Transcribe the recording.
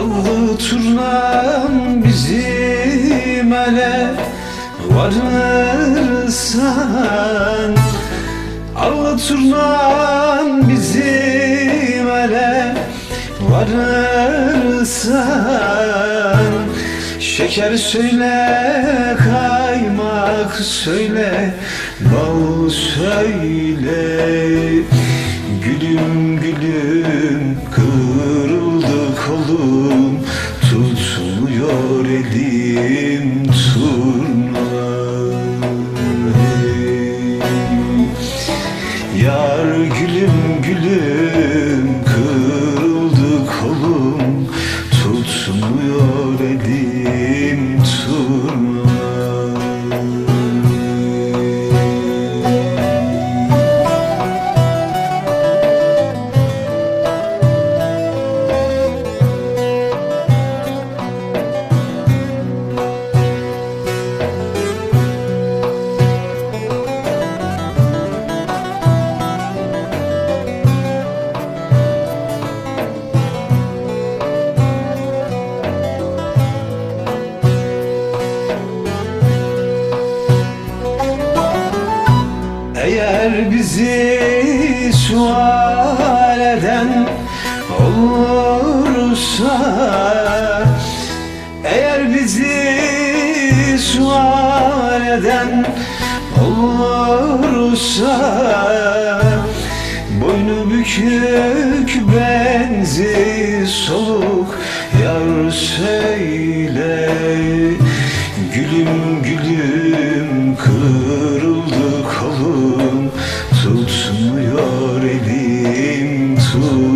Allı turnam bizim ele varırsan Allı turnam bizim ele varırsan Şeker söyle, kaymak söyle, bal söyle Gülüm Tutmuyor elim turna Hey. Yar gülüm gülüm kırıldı kolum Tutmuyor elim Eğer bizi sual eden olursa Eğer bizi sual eden olursa Boynu bükük benzi soluk yar söyle. Gülüm gülüm kız Ooh.